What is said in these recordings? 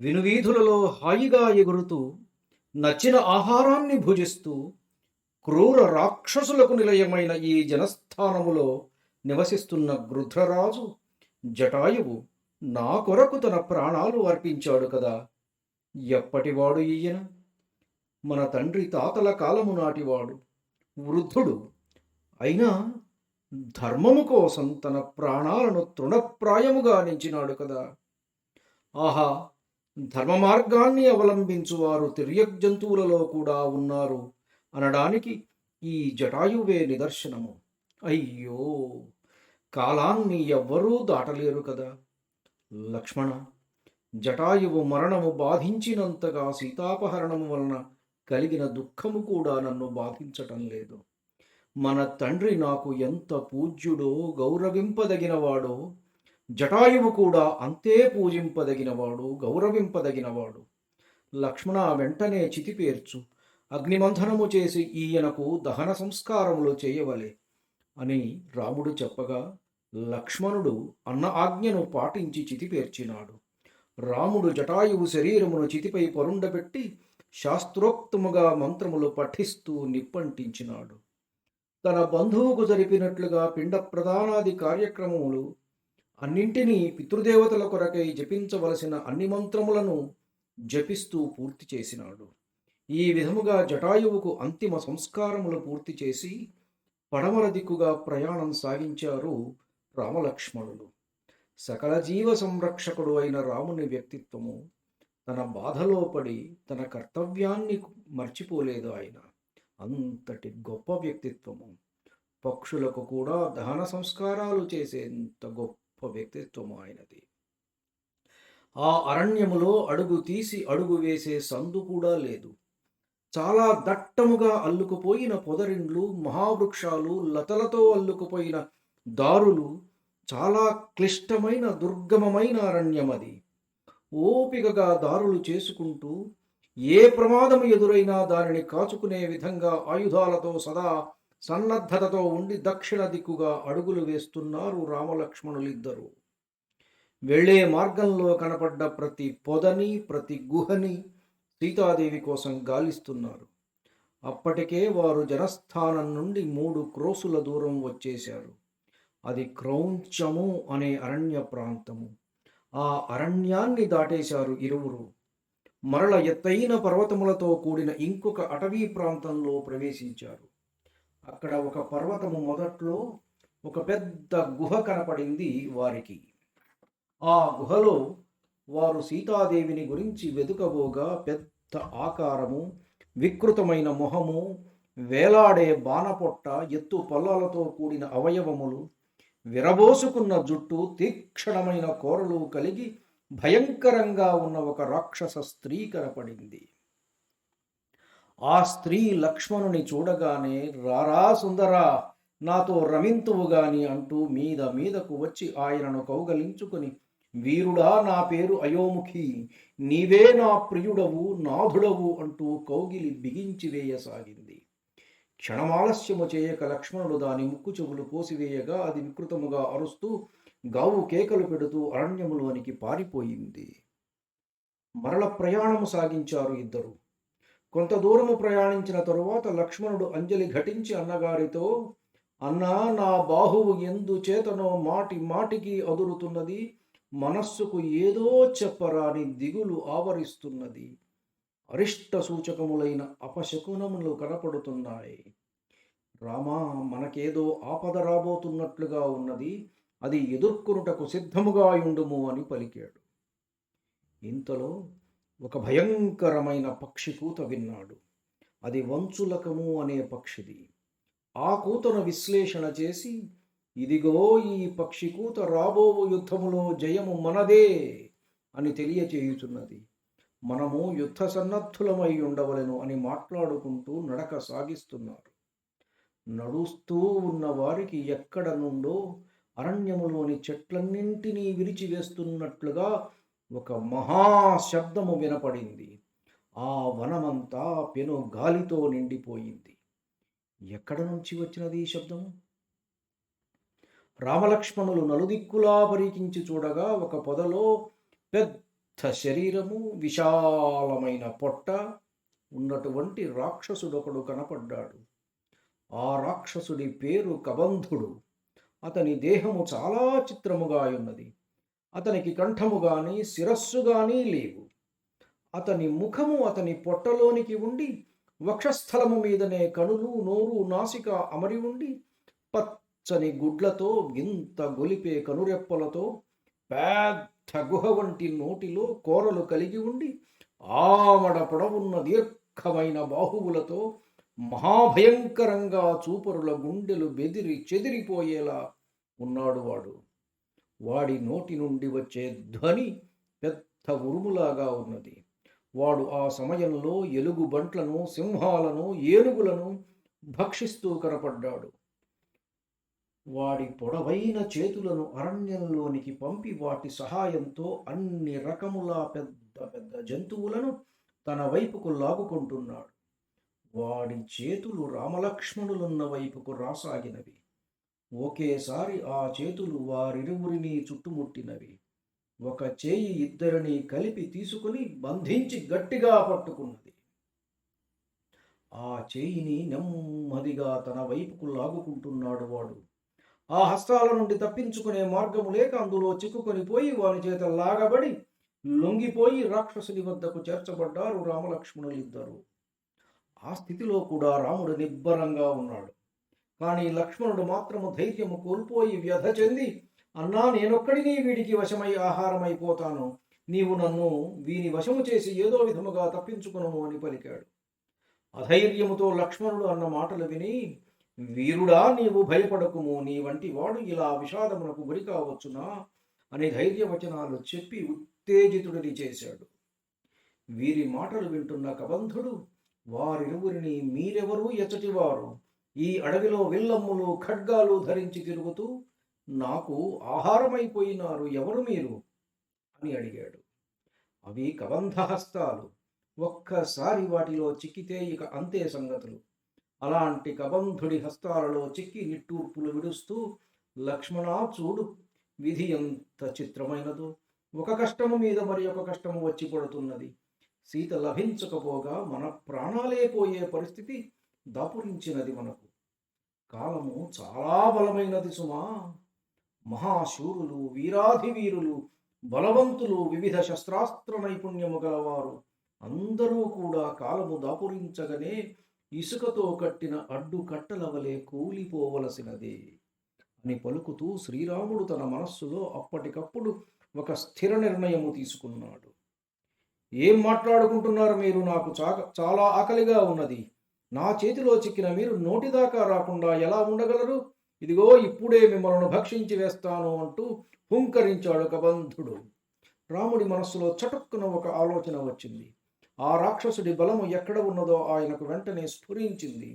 వినువీధులలో హాయిగా ఎగురుతూ నచ్చిన ఆహారాన్ని భుజిస్తూ క్రూర రాక్షసులకు నిలయమైన ఈ జనస్థానములో నివసిస్తున్న గృధ్రరాజు జటాయువు నా కొరకు తన ప్రాణాలు అర్పించాడు కదా. ఎప్పటివాడు ఈయన? మన తండ్రి తాతల కాలము నాటివాడు వృద్ధుడు. అయినా ధర్మము కోసం తన ప్రాణాలను తృణప్రాయముగా నించినాడు కదా. ఆహా ధర్మ మార్గాన్ని అవలంబించువారు తిర్యక్ జంతువులలో కూడా ఉన్నారు అనడానికి ఈ జటాయువే నిదర్శనము. అయ్యో! కాలాన్ని ఎవ్వరూ దాటలేరు కదా. లక్ష్మణ జటాయువు మరణము బాధించినంతగా సీతాపహరణము వలన కలిగిన దుఃఖము కూడా నన్ను బాధించటం లేదు. మన తండ్రి నాకు ఎంత పూజ్యుడో గౌరవింపదగినవాడో జటాయువు కూడా అంతే పూజింపదగినవాడు గౌరవింపదగినవాడు. లక్ష్మణ వెంటనే చితిపేర్చు అగ్నిమంథనము చేసి ఈయనకు దహన సంస్కారములు చేయవలే అని రాముడు చెప్పగా లక్ష్మణుడు అన్న ఆజ్ఞను పాటించి చితిపేర్చినాడు రాముడు జటాయువు శరీరమును చితిపై పరుండబెట్టి శాస్త్రోక్తముగా మంత్రములు పఠిస్తూ నిప్పంటించినాడు. తన బంధువుకు జరిపినట్లుగా పిండ ప్రధానాది కార్యక్రమములు అన్నింటినీ పితృదేవతల కొరకై జపించవలసిన అన్ని మంత్రములను జపిస్తూ పూర్తి చేసినాడు. ఈ విధముగా జటాయువుకు అంతిమ సంస్కారములు పూర్తి చేసి పడమర దిక్కుగా ప్రయాణం సాగించారు రామలక్ష్మణులు సకల జీవ సంరక్షకుడు అయిన రాముని వ్యక్తిత్వము తన బాధలో పడి తన కర్తవ్యాన్ని మర్చిపోలేదు ఆయన. అంతటి గొప్ప వ్యక్తిత్వము. పక్షులకు కూడా దహన సంస్కారాలు చేసేంత గొప్ప వ్యక్తిత్వము ఆయనది. ఆ అరణ్యములో అడుగు తీసి అడుగు వేసే సందు కూడా లేదు. చాలా దట్టముగా అల్లుకుపోయిన పొదరిండ్లు మహావృక్షాలు లతలతో అల్లుకుపోయిన దారులు చాలా క్లిష్టమైన దుర్గమమైన అరణ్యం అది ఓపికగా దారులు చేసుకుంటూ ఏ ప్రమాదం ఎదురైనా దానిని కాచుకునే విధంగా ఆయుధాలతో సదా సన్నద్ధతతో ఉండి దక్షిణ దిక్కుగా అడుగులు వేస్తున్నారు రామలక్ష్మణులిద్దరూ. వెళ్ళే మార్గంలో కనపడ్డ ప్రతి పొదని ప్రతి గుహని సీతాదేవి కోసం గాలిస్తున్నారు. అప్పటికే వారు జనస్థానం నుండి మూడు క్రోసుల దూరం వచ్చేశారు. అది క్రౌంచము అనే అరణ్య ప్రాంతము. ఆ అరణ్యాన్ని దాటేశారు ఇరువురు. మరల ఎత్తైన పర్వతములతో కూడిన ఇంకొక అటవీ ప్రాంతంలో ప్రవేశించారు. అక్కడ ఒక పర్వతము మొదట్లో ఒక పెద్ద గుహ కనపడింది వారికి. ఆ గుహలో వారు సీతాదేవిని గురించి వెతుకబోగా పెద్ద ఆకారము వికృతమైన మొహము వేలాడే బాణపొట్ట ఎత్తు పొల్లాలతో కూడిన అవయవములు విరబోసుకున్న జుట్టు తీక్షణమైన కోరలు కలిగి భయంకరంగా ఉన్న ఒక రాక్షస స్త్రీ కనపడింది. ఆ స్త్రీ లక్ష్మణుని చూడగానే రారా సుందరా నాతో రమింతువు గాని అంటూ మీద మీదకు వచ్చి ఆయనను కౌగలించుకుని వీరుడా నా పేరు అయోముఖి నీవే నా ప్రియుడవు నాథుడవు అంటూ కౌగిలి బిగించి వేయసాగింది. క్షణమాలస్యము చేయక లక్ష్మణుడు దాని ముక్కు చెవులు కోసివేయగా అది వికృతముగా అరుస్తూ గావు కేకలు పెడుతూ అరణ్యములోనికి పారిపోయింది. మరల ప్రయాణము సాగించారు ఇద్దరు. కొంత దూరము ప్రయాణించిన తరువాత లక్ష్మణుడు అంజలి ఘటించి అన్నగారితో అన్నా నా బాహువు ఎందు చేతనో మాటి మాటికి అదురుతున్నది మనస్సుకు ఏదో చెప్పరాని దిగులు ఆవరిస్తున్నది. అరిష్ట సూచకములైన అపశకునములు కనపడుతున్నాయి. రామా మనకేదో ఆపద రాబోతున్నట్లుగా ఉన్నది అది ఎదుర్కొనుటకు సిద్ధముగా ఉండుము అని పలికాడు. ఇంతలో ఒక భయంకరమైన పక్షి కూత విన్నాడు. అది వంచులకము అనే పక్షిది. ఆ కూతను విశ్లేషణ చేసి ఇదిగో ఈ పక్షి కూత రాబోవు యుద్ధములో జయము మనదే అని తెలియచేయుచున్నది. మనము యుద్ధ సన్నద్ధులమై ఉండవలెను అని మాట్లాడుకుంటూ నడక సాగిస్తున్నారు. నడుస్తూ ఉన్న వారికి ఎక్కడ నుండో అరణ్యములోని చెట్లన్నింటినీ విరిచివేస్తున్నట్లుగా ఒక మహాశబ్దము వినపడింది. ఆ వనమంతా పెను గాలితో నిండిపోయింది. ఎక్కడ నుంచి వచ్చినది ఈ శబ్దము? రామలక్ష్మణులు నలుదిక్కులా పరికించి చూడగా ఒక పొదలో పెద్ద పెద్ద శరీరము విశాలమైన పొట్ట ఉన్నటువంటి రాక్షసుడొకడు కనపడ్డాడు. ఆ రాక్షసుడి పేరు కబంధుడు. అతని దేహము చాలా చిత్రముగా ఉన్నది. అతనికి కంఠము గాని శిరస్సు గాని లేవు. అతని ముఖము అతని పొట్టలోనికి ఉండి వక్షస్థలము మీదనే కనులు నోరు నాసిక అమరి ఉండి పచ్చని గుడ్లతో గింత గొలిపే కనురెప్పలతో పెద్ద గుహ వంటి నోటిలో కోరలు కలిగి ఉండి ఆమడ పొడవున్న దీర్ఘమైన బాహువులతో మహాభయంకరంగా చూపరుల గుండెలు బెదిరి చెదిరిపోయేలా ఉన్నాడు వాడు. వాడి నోటి నుండి వచ్చే ధ్వని పెద్ద ఉరుములాగా ఉన్నది. వాడు ఆ సమయంలో ఎలుగు బంట్లను సింహాలను ఏనుగులను భక్షిస్తూ కనపడ్డాడు. వాడి పొడవైన చేతులను అరణ్యంలోనికి పంపి వాటి సహాయంతో అన్ని రకముల పెద్ద పెద్ద జంతువులను తన వైపుకు లాగుకుంటున్నాడు. వాడి చేతులు రామలక్ష్మణులున్న వైపుకు రాసాగినవి. ఒకేసారి ఆ చేతులు వారిరువురిని చుట్టుముట్టినవి. ఒక చేయి ఇద్దరిని కలిపి తీసుకుని బంధించి గట్టిగా పట్టుకున్నది. ఆ చేయిని నెమ్మదిగా తన వైపుకు లాగుకుంటున్నాడు వాడు. ఆ హస్తాల నుండి తప్పించుకునే మార్గము లేక అందులో చిక్కుకొని పోయి వాని చేత లాగబడి లొంగిపోయి రాక్షసుని వద్దకు చేర్చబడ్డారు రామలక్ష్మణులు ఇద్దరు ఆ స్థితిలో కూడా రాముడు నిబ్బరంగా ఉన్నాడు. కానీ లక్ష్మణుడు మాత్రము ధైర్యము కోల్పోయి వ్యధ చెంది అన్నా నేనొక్కడిని వీడికి వశమై ఆహారమైపోతాను. నీవు నన్ను వీని వశము చేసి ఏదో విధముగా తప్పించుకును అని పలికాడు. అధైర్యముతో లక్ష్మణుడు అన్న మాటలు విని వీరుడా నీవు భయపడకుము. నీ వంటి వాడు ఇలా విషాదమునకు గురి కావచ్చునా? అని ధైర్యవచనాలు చెప్పి ఉత్తేజితుడిని చేశాడు. వీరి మాటలు వింటున్న కబంధుడు వారిరువురిని మీరెవరూ ఎచ్చటివారు? ఈ అడవిలో విల్లమ్ములు ఖడ్గాలు ధరించి తిరుగుతూ నాకు ఆహారమైపోయినారు ఎవరు మీరు? అని అడిగాడు. అవి కబంధహస్తాలు. ఒక్కసారి వాటిలో చిక్కితే ఇక అంతే సంగతులు. అలాంటి కబంధుడి హస్తాలలో చిక్కి నిట్టూర్పులు విడుస్తూ లక్ష్మణా చూడు విధి ఎంత చిత్రమైనదో. ఒక కష్టము మీద మరి ఒక కష్టము వచ్చి పడుతున్నది. సీత లభించకపోగా మన ప్రాణాలే పోయే పరిస్థితి దాపురించినది మనకు. కాలము చాలా బలమైనది సుమా. మహాశూరులు వీరాధి వీరులు బలవంతులు వివిధ శస్త్రాస్త్ర నైపుణ్యము గలవారు. అందరూ కూడా కాలము దాపురించగనే ఇసుకతో కట్టిన అడ్డు కట్టల వలె కూలిపోవలసినదే అని పలుకుతూ శ్రీరాముడు తన మనస్సులో అప్పటికప్పుడు ఒక స్థిర నిర్ణయము తీసుకున్నాడు. ఏం మాట్లాడుకుంటున్నారు మీరు? నాకు చాక చాలా ఆకలిగా ఉన్నది. నా చేతిలో చిక్కిన మీరు నోటిదాకా రాకుండా ఎలా ఉండగలరు? ఇదిగో ఇప్పుడే మిమ్మల్ని భక్షించి వేస్తాను అంటూ హుంకరించాడు కబంధుడు. రాముడి మనస్సులో చటుక్కున ఒక ఆలోచన వచ్చింది. ఆ రాక్షసుడి బలము ఎక్కడ ఉన్నదో ఆయనకు వెంటనే స్ఫురించింది.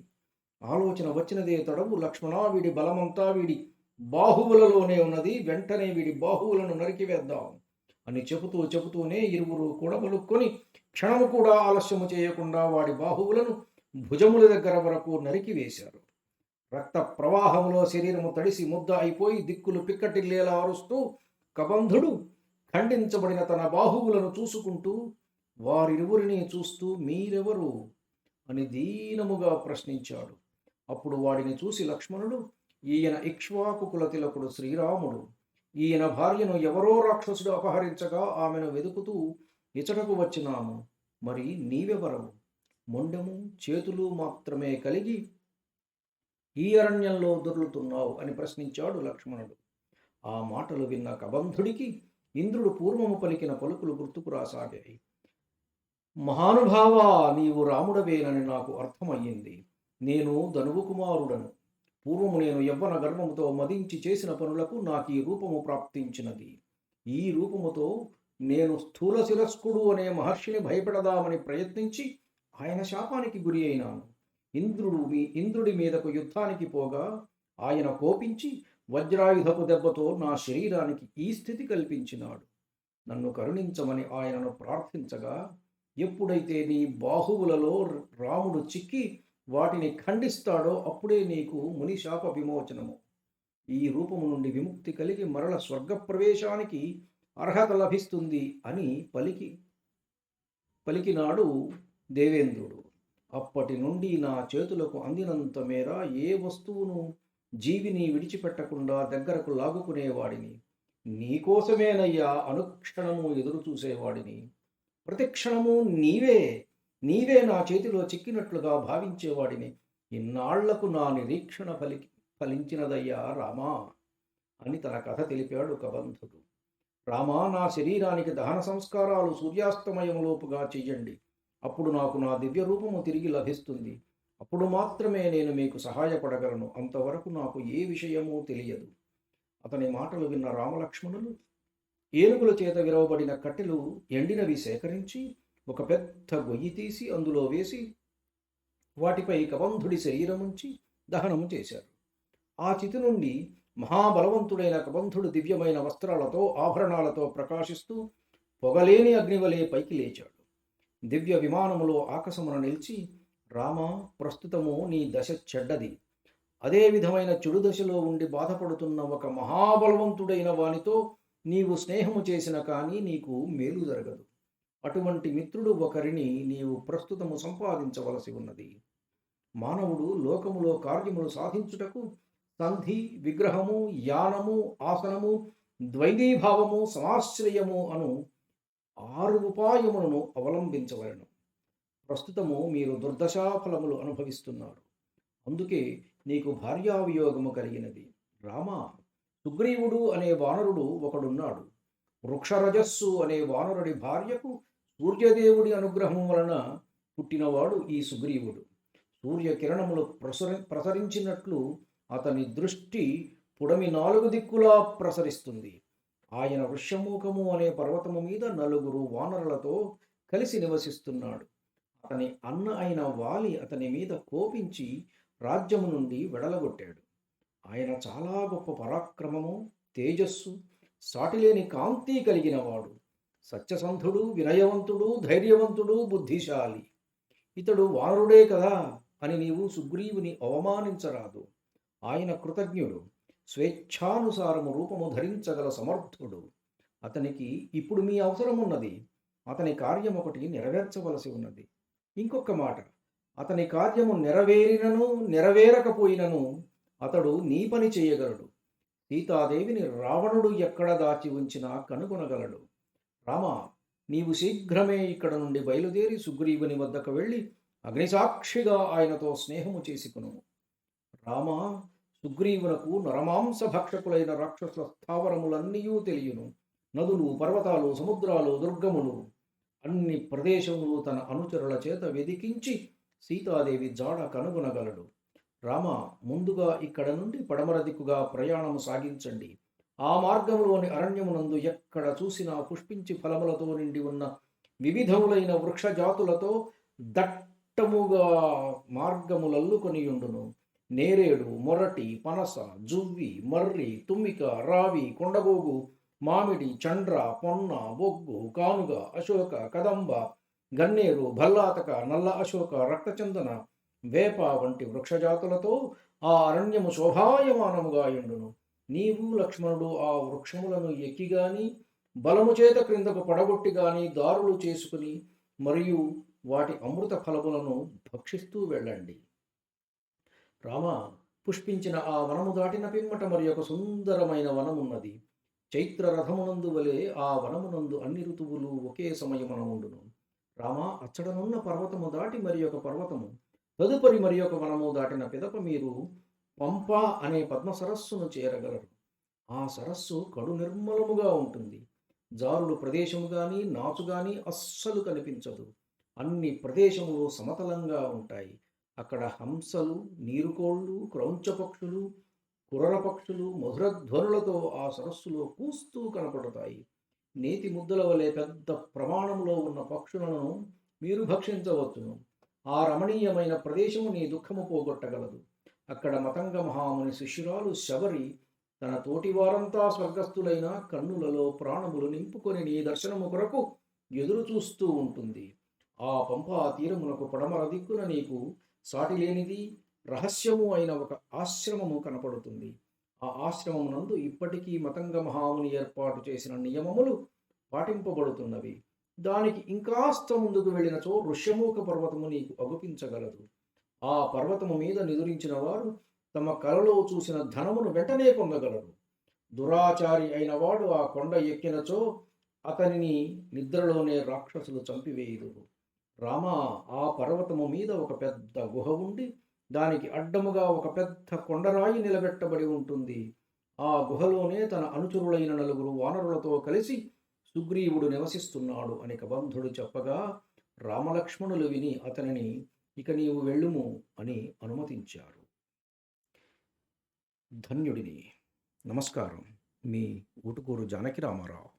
ఆలోచన వచ్చినదే తడవు లక్ష్మణ వీడి బలమంతా వీడి బాహువులలోనే ఉన్నది. వెంటనే వీడి బాహువులను నరికివేద్దాం అని చెబుతూ చెబుతూనే ఇరువురు కూడబలుక్కొని క్షణము కూడా ఆలస్యము చేయకుండా వాడి బాహువులను భుజముల దగ్గర వరకు నరికి వేశారు. రక్త ప్రవాహంలో శరీరము తడిసి ముద్ద అయిపోయి దిక్కులు పిక్కటిల్లేలా అరుస్తూ కబంధుడు ఖండించబడిన తన బాహువులను చూసుకుంటూ వారిరువురిని చూస్తూ మీరెవరు? అని దీనముగా ప్రశ్నించాడు. అప్పుడు వాడిని చూసి లక్ష్మణుడు ఈయన ఇక్ష్వాకు కుల తిలకుడు శ్రీరాముడు. ఈయన భార్యను ఎవరో రాక్షసుడు అపహరించగా ఆమెను వెతుకుతూ ఇచటకు వచ్చినాము. మరి నీవెవరవు? మొండెము చేతులు మాత్రమే కలిగి ఈ అరణ్యంలో దొర్లుతున్నావు అని ప్రశ్నించాడు లక్ష్మణుడు. ఆ మాటలు విన్న కబంధుడికి ఇంద్రుడు పూర్వము పలికిన పలుకులు గుర్తుకు రాసాగాయి. మహానుభావా నీవు రాముడవేనని నాకు అర్థమయ్యింది. నేను ధనువు కుమారుడను పూర్వము నేను యవ్వన గర్వముతో మదించి చేసిన పనులకు నాకు ఈ రూపము ప్రాప్తించినది. ఈ రూపముతో నేను స్థూల శిరస్కుడు అనే మహర్షిని భయపెడదామని ప్రయత్నించి ఆయన శాపానికి గురి అయినాను. ఇంద్రుడు మీ ఇంద్రుడి మీదకు యుద్ధానికి పోగా ఆయన కోపించి వజ్రాయుధపు దెబ్బతో నా శరీరానికి ఈ స్థితి కల్పించినాడు. నన్ను కరుణించమని ఆయనను ప్రార్థించగా ఎప్పుడైతే నీ బాహువులలో రాముడు చిక్కి వాటిని ఖండిస్తాడో అప్పుడే నీకు ముని శాప విమోచనము. ఈ రూపము నుండి విముక్తి కలిగి మరల స్వర్గ ప్రవేశానికి అర్హత లభిస్తుంది అని పలికి పలికినాడు దేవేంద్రుడు అప్పటి నుండి నా చేతులకు అందినంత మేర ఏ వస్తువును జీవిని విడిచిపెట్టకుండా దగ్గరకు లాగుకునేవాడిని. నీకోసమేనయ్యా అనుక్షణము ఎదురు చూసేవాడిని. ప్రతిక్షణము నీవే నీవే నా చేతిలో చిక్కినట్లుగా భావించేవాడిని. ఇన్నాళ్ళకు నా నిరీక్షణ ఫలి ఫలించినదయ్యా రామా అని తన కథ తెలిపాడు కబంధుడు. రామా నా శరీరానికి దహన సంస్కారాలు సూర్యాస్తమయంలోపుగా చెయ్యండి అప్పుడు నాకు నా దివ్య రూపము తిరిగి లభిస్తుంది. అప్పుడు మాత్రమే నేను మీకు సహాయపడగలను. అంతవరకు నాకు ఏ విషయమూ తెలియదు. అతని మాటలు విన్న రామలక్ష్మణులు ఏనుగుల చేత విరవబడిన కట్టెలు ఎండినవి సేకరించి ఒక పెద్ద గొయ్యి తీసి అందులో వేసి వాటిపై కబంధుడి శరీరముంచి దహనము చేశారు. ఆ చితి నుండి మహాబలవంతుడైన కబంధుడు దివ్యమైన వస్త్రాలతో ఆభరణాలతో ప్రకాశిస్తూ పొగలేని అగ్నివలే పైకి లేచాడు. దివ్య విమానములో ఆకాశమున నిలిచి రామ ప్రస్తుతము నీ దశ చెడ్డది. అదే విధమైన చెడు దశలో ఉండి బాధపడుతున్న ఒక మహాబలవంతుడైన వానితో నీవు స్నేహము చేసిన కానీ నీకు మేలు జరగదు. అటువంటి మిత్రుడు ఒకరిని నీవు ప్రస్తుతము సంపాదించవలసి ఉన్నది. మానవుడు లోకములో కార్యములు సాధించుటకు సంధి విగ్రహము యానము ఆసనము ద్వైదీభావము సమాశ్రయము అను ఆరు ఉపాయములను అవలంబించవలను. ప్రస్తుతము మీరు దుర్దశాఫలములు అనుభవిస్తున్నారు. అందుకే నీకు భార్యావియోగము కలిగినది. రామ సుగ్రీవుడు అనే వానరుడు ఒకడున్నాడు. వృక్షరజస్సు అనే వానరుడి భార్యకు సూర్యదేవుడి అనుగ్రహం వలన పుట్టినవాడు ఈ సుగ్రీవుడు. సూర్యకిరణములు ప్రసరి ప్రసరించినట్లు అతని దృష్టి పుడమి నాలుగు దిక్కులా ప్రసరిస్తుంది. ఆయన వృషముఖము అనే పర్వతము మీద నలుగురు వానరులతో కలిసి నివసిస్తున్నాడు. అతని అన్న అయిన వాలి అతని మీద కోపించి రాజ్యము నుండి వెడలగొట్టాడు. ఆయన చాలా గొప్ప పరాక్రమము తేజస్సు సాటిలేని కాంతి కలిగినవాడు. సత్యసంధుడు వినయవంతుడు ధైర్యవంతుడు బుద్ధిశాలి. ఇతడు వానరుడే కదా అని నీవు సుగ్రీవుని అవమానించరాదు. ఆయన కృతజ్ఞుడు. స్వేచ్ఛానుసారము రూపము ధరించగల సమర్థుడు. అతనికి ఇప్పుడు మీ అవసరం ఉన్నది. అతని కార్యం ఒకటి నెరవేర్చవలసి ఉన్నది. ఇంకొక మాట. అతని కార్యము నెరవేరినను నెరవేరకపోయినను అతడు నీ పని చేయగలడు. సీతాదేవిని రావణుడు ఎక్కడ దాచి ఉంచినా కనుగొనగలడు. రామ నీవు శీఘ్రమే ఇక్కడ నుండి బయలుదేరి సుగ్రీవుని వద్దకు వెళ్ళి అగ్నిసాక్షిగా ఆయనతో స్నేహము చేసుకును. రామ సుగ్రీవునకు నరమాంస భక్షకులైన రాక్షసుల స్థావరములన్నీయూ తెలియను. నదులు పర్వతాలు సముద్రాలు దుర్గములు అన్ని ప్రదేశములు తన అనుచరుల చేత వెదికించి సీతాదేవి జాడ కనుగొనగలడు. రామ ముందుగా ఇక్కడ నుండి పడమర దిక్కుగా ప్రయాణము సాగించండి. ఆ మార్గంలోని అరణ్యమునందు ఎక్కడ చూసినా పుష్పించి ఫలములతో నిండి ఉన్న వివిధములైన వృక్షజాతులతో దట్టముగా మార్గములల్లుకొని ఉండును నేరేడు మొరటి పనస జువ్వి మర్రి తుమ్మిక రావి కొండగోగు మామిడి చండ్ర పొన్న బొగ్గు కానుగ అశోక కదంబ గన్నేరు భల్లాతక నల్ల అశోక రక్తచందన వేప వంటి వృక్షజాతులతో ఆ అరణ్యము శోభాయమానముగా ఎండును నీవు లక్ష్మణుడు ఆ వృక్షములను ఎక్కిగాని బలము చేత క్రిందకు పడగొట్టి గాని దారులు చేసుకుని మరియు వాటి అమృత ఫలములను భక్షిస్తూ వెళ్ళండి. రామ పుష్పించిన ఆ వనము దాటిన పిమ్మట మరి ఒక సుందరమైన వనమున్నది. చైత్ర రథమునందు వలె ఆ వనమునందు అన్ని ఋతువులు ఒకే సమయమున రామ అచ్చడనున్న పర్వతము దాటి మరి ఒక పర్వతము. తదుపరి మరి ఒక వనము దాటిన పిదప మీరు పంప అనే పద్మ సరస్సును చేరగలరు. ఆ సరస్సు కడు నిర్మలముగా ఉంటుంది. జారుడు ప్రదేశము కానీ నాచు కానీ అస్సలు కనిపించదు. అన్ని ప్రదేశములు సమతలంగా ఉంటాయి. అక్కడ హంసలు నీరుకోళ్ళు క్రౌంచ పక్షులు కుర్ర పక్షులు మధురధ్వనులతో ఆ సరస్సులో కూస్తూ కనపడతాయి. నేతి ముద్దల వలె పెద్ద ప్రమాణంలో ఉన్న పక్షులను మీరు భక్షించవచ్చును. ఆ రమణీయమైన ప్రదేశము నీ దుఃఖము పోగొట్టగలదు. అక్కడ మతంగ మహాముని శిష్యురాలు శబరి తన తోటి వారంతా స్వర్గస్థులైన కన్నులలో ప్రాణములు నింపుకొని నీ దర్శనము కొరకు ఎదురు చూస్తూ ఉంటుంది. ఆ పంపా తీరమునకు పడమర దిక్కున నీకు సాటి లేనిది రహస్యము అయిన ఒక ఆశ్రమము కనపడుతుంది. ఆ ఆశ్రమమునందు ఇప్పటికీ మతంగ మహాముని ఏర్పాటు చేసిన నియమములు పాటింపబడుతున్నవి. దానికి ఇంకాస్త ముందుకు వెళ్ళినచో ఋష్యమూక పర్వతము నీకు అగుపించగలదు. ఆ పర్వతము మీద నిదురించిన వారు తమ కలలో చూసిన ధనమును వెంటనే పొందగలరు. దురాచారి అయిన వాడు ఆ కొండ ఎక్కినచో అతనిని నిద్రలోనే రాక్షసులు చంపివేయుదురు. రామ ఆ పర్వతము మీద ఒక పెద్ద గుహ ఉండి దానికి అడ్డముగా ఒక పెద్ద కొండరాయి నిలబెట్టబడి ఉంటుంది. ఆ గుహలోనే తన అనుచరులైన నలుగురు వానరులతో కలిసి సుగ్రీవుడు నివసిస్తున్నాడు అని కబంధుడు చెప్పగా రామలక్ష్మణులు విని అతనిని ఇక నీవు వెళ్ళుము అని అనుమతించారు. ధన్యుడిని. నమస్కారం. మీ ఊటుకూరు జానకి రామారావు.